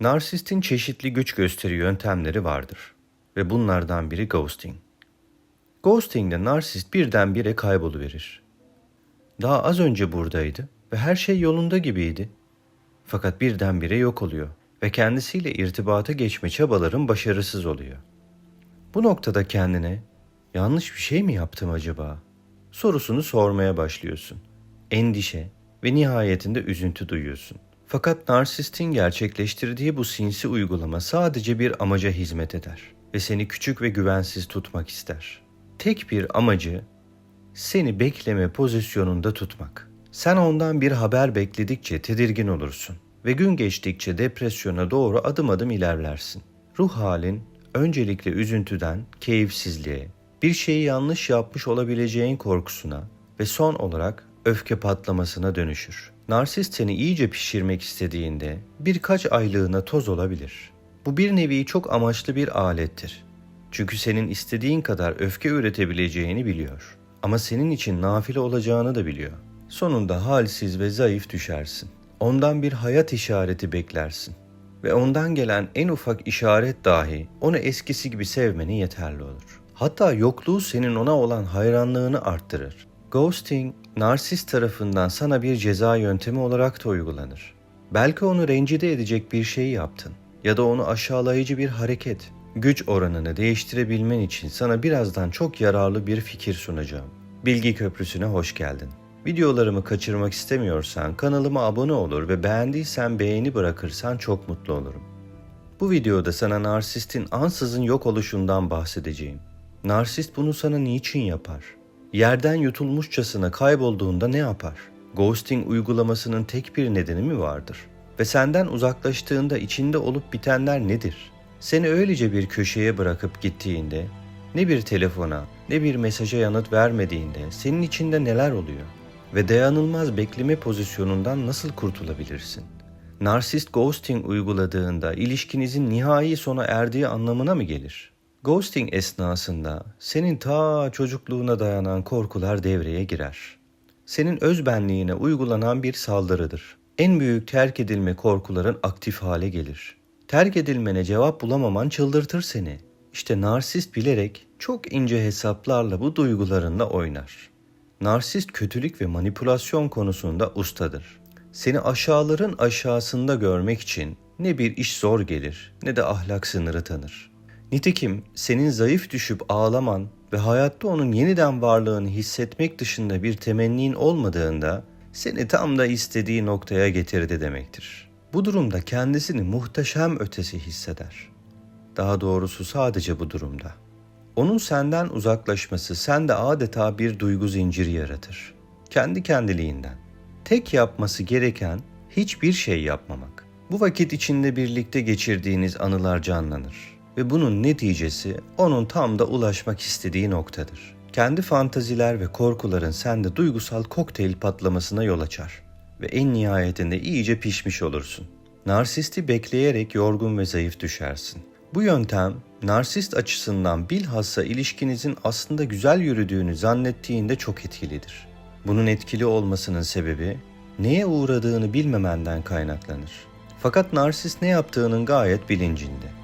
Narsistin çeşitli güç gösteri yöntemleri vardır ve bunlardan biri ghosting. Ghosting'de narsist birdenbire kayboluverir. Daha az önce buradaydı ve her şey yolunda gibiydi. Fakat birdenbire yok oluyor ve kendisiyle irtibata geçme çabaların başarısız oluyor. Bu noktada kendine yanlış bir şey mi yaptım acaba sorusunu sormaya başlıyorsun. Endişe ve nihayetinde üzüntü duyuyorsun. Fakat narsistin gerçekleştirdiği bu sinsi uygulama sadece bir amaca hizmet eder ve seni küçük ve güvensiz tutmak ister. Tek bir amacı seni bekleme pozisyonunda tutmak. Sen ondan bir haber bekledikçe tedirgin olursun ve gün geçtikçe depresyona doğru adım adım ilerlersin. Ruh halin öncelikle üzüntüden keyifsizliğe, bir şeyi yanlış yapmış olabileceğin korkusuna ve son olarak öfke patlamasına dönüşür. Narsist seni iyice pişirmek istediğinde birkaç aylığına toz olabilir. Bu bir nevi çok amaçlı bir alettir. Çünkü senin istediğin kadar öfke üretebileceğini biliyor. Ama senin için nafile olacağını da biliyor. Sonunda halsiz ve zayıf düşersin. Ondan bir hayat işareti beklersin. Ve ondan gelen en ufak işaret dahi onu eskisi gibi sevmeni yeterli olur. Hatta yokluğu senin ona olan hayranlığını arttırır. Ghosting, narsist tarafından sana bir ceza yöntemi olarak da uygulanır. Belki onu rencide edecek bir şey yaptın ya da onu aşağılayıcı bir hareket, güç oranını değiştirebilmen için sana birazdan çok yararlı bir fikir sunacağım. Bilgi Köprüsü'ne hoş geldin. Videolarımı kaçırmak istemiyorsan kanalıma abone olur ve beğendiysen beğeni bırakırsan çok mutlu olurum. Bu videoda sana narsistin ansızın yok oluşundan bahsedeceğim. Narsist bunu sana niçin yapar? Yerden yutulmuşçasına kaybolduğunda ne yapar? Ghosting uygulamasının tek bir nedeni mi vardır? Ve senden uzaklaştığında içinde olup bitenler nedir? Seni öylece bir köşeye bırakıp gittiğinde ne bir telefona ne bir mesaja yanıt vermediğinde senin içinde neler oluyor? Ve dayanılmaz bekleme pozisyonundan nasıl kurtulabilirsin? Narsist ghosting uyguladığında ilişkinizin nihai sona erdiği anlamına mı gelir? Ghosting esnasında senin ta çocukluğuna dayanan korkular devreye girer. Senin özbenliğine uygulanan bir saldırıdır. En büyük terk edilme korkuların aktif hale gelir. Terk edilmene cevap bulamaman çıldırtır seni. İşte narsist bilerek çok ince hesaplarla bu duygularınla oynar. Narsist kötülük ve manipülasyon konusunda ustadır. Seni aşağıların aşağısında görmek için ne bir iş zor gelir ne de ahlak sınırı tanır. Nitekim senin zayıf düşüp ağlaman ve hayatta onun yeniden varlığını hissetmek dışında bir temennin olmadığında seni tam da istediği noktaya getirdi demektir. Bu durumda kendisini muhteşem ötesi hisseder. Daha doğrusu sadece bu durumda. Onun senden uzaklaşması sende adeta bir duygu zinciri yaratır. Kendi kendiliğinden. Tek yapması gereken hiçbir şey yapmamak. Bu vakit içinde birlikte geçirdiğiniz anılar canlanır ve bunun neticesi onun tam da ulaşmak istediği noktadır. Kendi fantaziler ve korkuların sende duygusal kokteyl patlamasına yol açar ve en nihayetinde iyice pişmiş olursun. Narsisti bekleyerek yorgun ve zayıf düşersin. Bu yöntem narsist açısından bilhassa ilişkinizin aslında güzel yürüdüğünü zannettiğinde çok etkilidir. Bunun etkili olmasının sebebi neye uğradığını bilmemenden kaynaklanır. Fakat narsist ne yaptığının gayet bilincinde.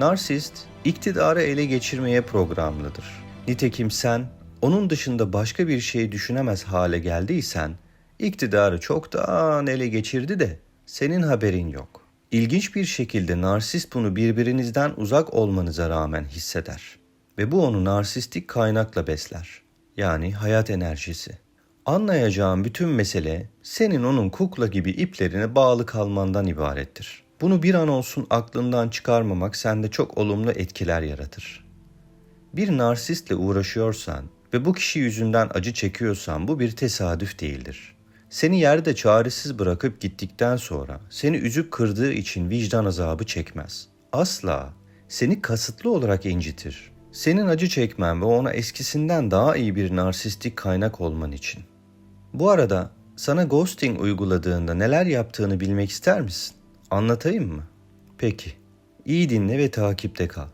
Narsist, iktidarı ele geçirmeye programlıdır. Nitekim sen, onun dışında başka bir şey düşünemez hale geldiysen, iktidarı çoktan ele geçirdi de senin haberin yok. İlginç bir şekilde narsist bunu birbirinizden uzak olmanıza rağmen hisseder. Ve bu onu narsistik kaynakla besler. Yani hayat enerjisi. Anlayacağım bütün mesele senin onun kukla gibi iplerine bağlı kalmandan ibarettir. Bunu bir an olsun aklından çıkarmamak sende çok olumlu etkiler yaratır. Bir narsistle uğraşıyorsan ve bu kişi yüzünden acı çekiyorsan bu bir tesadüf değildir. Seni yerde çaresiz bırakıp gittikten sonra seni üzüp kırdığı için vicdan azabı çekmez. Asla seni kasıtlı olarak incitir. Senin acı çekmen ve ona eskisinden daha iyi bir narsistik kaynak olman için. Bu arada sana ghosting uyguladığında neler yaptığını bilmek ister misin? Anlatayım mı? Peki. İyi dinle ve takipte kal.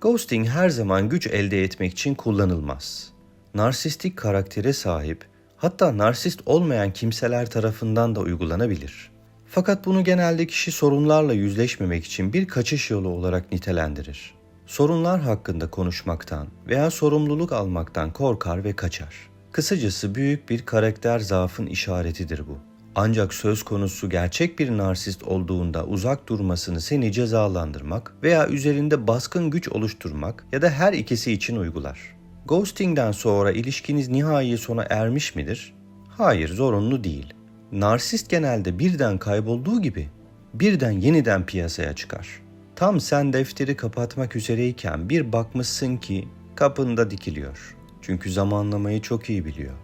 Ghosting her zaman güç elde etmek için kullanılmaz. Narsistik karaktere sahip, hatta narsist olmayan kimseler tarafından da uygulanabilir. Fakat bunu genelde kişi sorunlarla yüzleşmemek için bir kaçış yolu olarak nitelendirir. Sorunlar hakkında konuşmaktan veya sorumluluk almaktan korkar ve kaçar. Kısacası büyük bir karakter zaafın işaretidir bu. Ancak söz konusu gerçek bir narsist olduğunda uzak durmasını seni cezalandırmak veya üzerinde baskın güç oluşturmak ya da her ikisi için uygular. Ghosting'den sonra ilişkiniz nihai sona ermiş midir? Hayır, zorunlu değil. Narsist genelde birden kaybolduğu gibi birden yeniden piyasaya çıkar. Tam sen defteri kapatmak üzereyken bir bakmışsın ki kapında dikiliyor. Çünkü zamanlamayı çok iyi biliyor.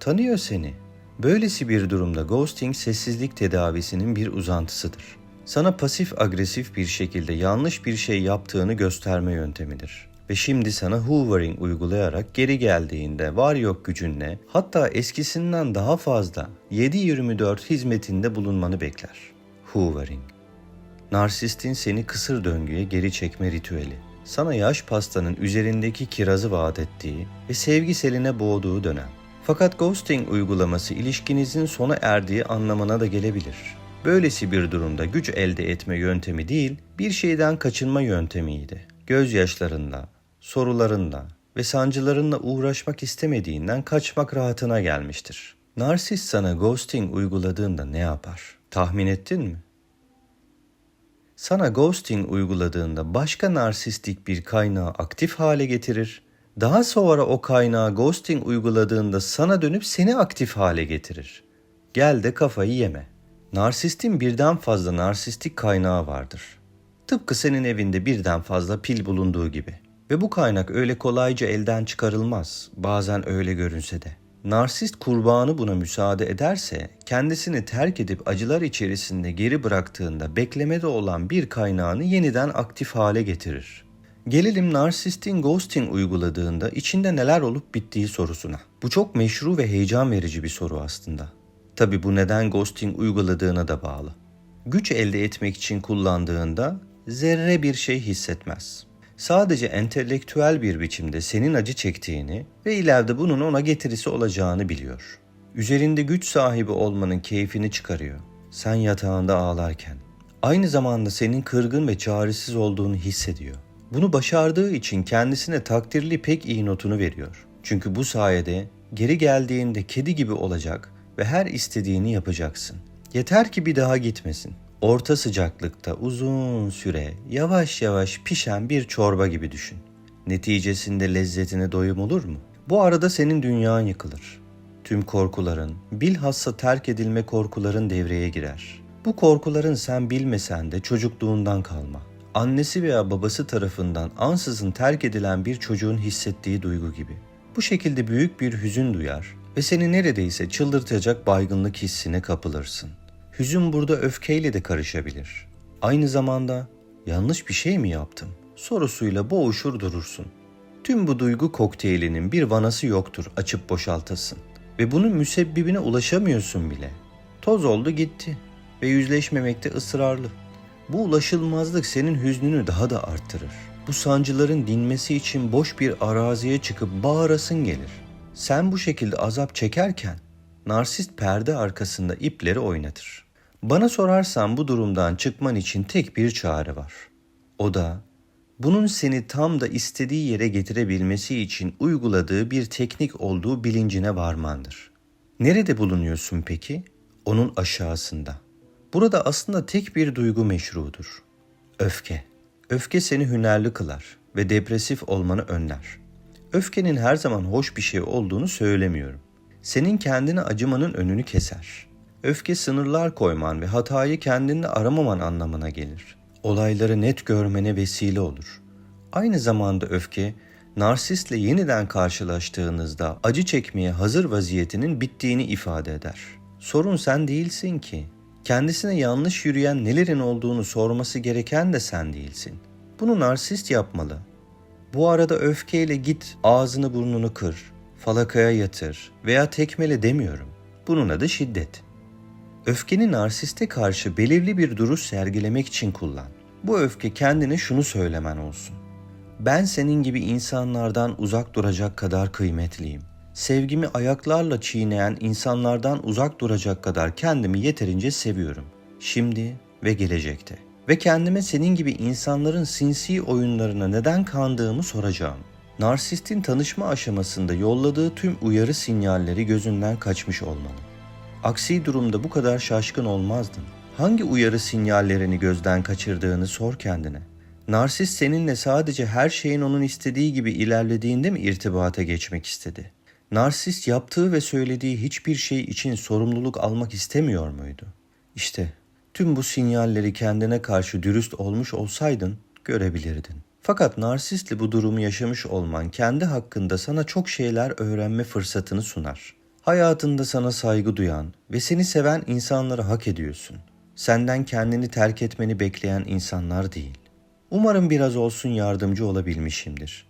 Tanıyor seni. Böylesi bir durumda ghosting sessizlik tedavisinin bir uzantısıdır. Sana pasif agresif bir şekilde yanlış bir şey yaptığını gösterme yöntemidir. Ve şimdi sana hoovering uygulayarak geri geldiğinde var yok gücünle hatta eskisinden daha fazla 7-24 hizmetinde bulunmanı bekler. Hoovering Narsistin seni kısır döngüye geri çekme ritüeli. Sana yaş pastanın üzerindeki kirazı vaat ettiği ve sevgi seline boğduğu dönem. Fakat ghosting uygulaması ilişkinizin sona erdiği anlamına da gelebilir. Böylesi bir durumda güç elde etme yöntemi değil, bir şeyden kaçınma yöntemiydi. Gözyaşlarınla, sorularınla ve sancılarınla uğraşmak istemediğinden kaçmak rahatına gelmiştir. Narsist sana ghosting uyguladığında ne yapar? Tahmin ettin mi? Sana ghosting uyguladığında başka narsistik bir kaynağı aktif hale getirir. Daha sonra o kaynağı ghosting uyguladığında sana dönüp seni aktif hale getirir. Gel de kafayı yeme. Narsistin birden fazla narsistik kaynağı vardır. Tıpkı senin evinde birden fazla pil bulunduğu gibi. Ve bu kaynak öyle kolayca elden çıkarılmaz. Bazen öyle görünse de. Narsist kurbanı buna müsaade ederse kendisini terk edip acılar içerisinde geri bıraktığında beklemede olan bir kaynağını yeniden aktif hale getirir. Gelelim narsistin ghosting uyguladığında içinde neler olup bittiği sorusuna. Bu çok meşru ve heyecan verici bir soru aslında. Tabi bu neden ghosting uyguladığına da bağlı. Güç elde etmek için kullandığında zerre bir şey hissetmez sadece entelektüel bir biçimde senin acı çektiğini ve ileride bunun ona getirisi olacağını biliyor. Üzerinde güç sahibi olmanın keyfini çıkarıyor. Sen yatağında ağlarken. Aynı zamanda senin kırgın ve çaresiz olduğunu hissediyor. Bunu başardığı için kendisine takdirli pek iyi notunu veriyor. Çünkü bu sayede geri geldiğinde kedi gibi olacak ve her istediğini yapacaksın. Yeter ki bir daha gitmesin orta sıcaklıkta uzun süre yavaş yavaş pişen bir çorba gibi düşün. Neticesinde lezzetine doyum olur mu? Bu arada senin dünyan yıkılır. Tüm korkuların, bilhassa terk edilme korkuların devreye girer. Bu korkuların sen bilmesen de çocukluğundan kalma. Annesi veya babası tarafından ansızın terk edilen bir çocuğun hissettiği duygu gibi. Bu şekilde büyük bir hüzün duyar ve seni neredeyse çıldırtacak baygınlık hissine kapılırsın. Hüzün burada öfkeyle de karışabilir. Aynı zamanda yanlış bir şey mi yaptım sorusuyla boğuşur durursun. Tüm bu duygu kokteylinin bir vanası yoktur açıp boşaltasın. Ve bunun müsebbibine ulaşamıyorsun bile. Toz oldu gitti ve yüzleşmemekte ısrarlı. Bu ulaşılmazlık senin hüznünü daha da arttırır. Bu sancıların dinmesi için boş bir araziye çıkıp bağırasın gelir. Sen bu şekilde azap çekerken narsist perde arkasında ipleri oynatır. Bana sorarsan bu durumdan çıkman için tek bir çare var. O da bunun seni tam da istediği yere getirebilmesi için uyguladığı bir teknik olduğu bilincine varmandır. Nerede bulunuyorsun peki? Onun aşağısında. Burada aslında tek bir duygu meşrudur. Öfke. Öfke seni hünerli kılar ve depresif olmanı önler. Öfkenin her zaman hoş bir şey olduğunu söylemiyorum. Senin kendine acımanın önünü keser. Öfke sınırlar koyman ve hatayı kendinde aramaman anlamına gelir. Olayları net görmene vesile olur. Aynı zamanda öfke, narsistle yeniden karşılaştığınızda acı çekmeye hazır vaziyetinin bittiğini ifade eder. Sorun sen değilsin ki. Kendisine yanlış yürüyen nelerin olduğunu sorması gereken de sen değilsin. Bunu narsist yapmalı. Bu arada öfkeyle git ağzını burnunu kır, falakaya yatır veya tekmele demiyorum. Bunun adı şiddet. Öfkeni narsiste karşı belirli bir duruş sergilemek için kullan. Bu öfke kendine şunu söylemen olsun. Ben senin gibi insanlardan uzak duracak kadar kıymetliyim. Sevgimi ayaklarla çiğneyen insanlardan uzak duracak kadar kendimi yeterince seviyorum. şimdi ve gelecekte. Ve kendime senin gibi insanların sinsi oyunlarına neden kandığımı soracağım. Narsistin tanışma aşamasında yolladığı tüm uyarı sinyalleri gözünden kaçmış olmalı. Aksi durumda bu kadar şaşkın olmazdın. Hangi uyarı sinyallerini gözden kaçırdığını sor kendine. Narsist seninle sadece her şeyin onun istediği gibi ilerlediğinde mi irtibata geçmek istedi? Narsist yaptığı ve söylediği hiçbir şey için sorumluluk almak istemiyor muydu? İşte tüm bu sinyalleri kendine karşı dürüst olmuş olsaydın görebilirdin. Fakat narsistle bu durumu yaşamış olman kendi hakkında sana çok şeyler öğrenme fırsatını sunar. Hayatında sana saygı duyan ve seni seven insanları hak ediyorsun. Senden kendini terk etmeni bekleyen insanlar değil. Umarım biraz olsun yardımcı olabilmişimdir.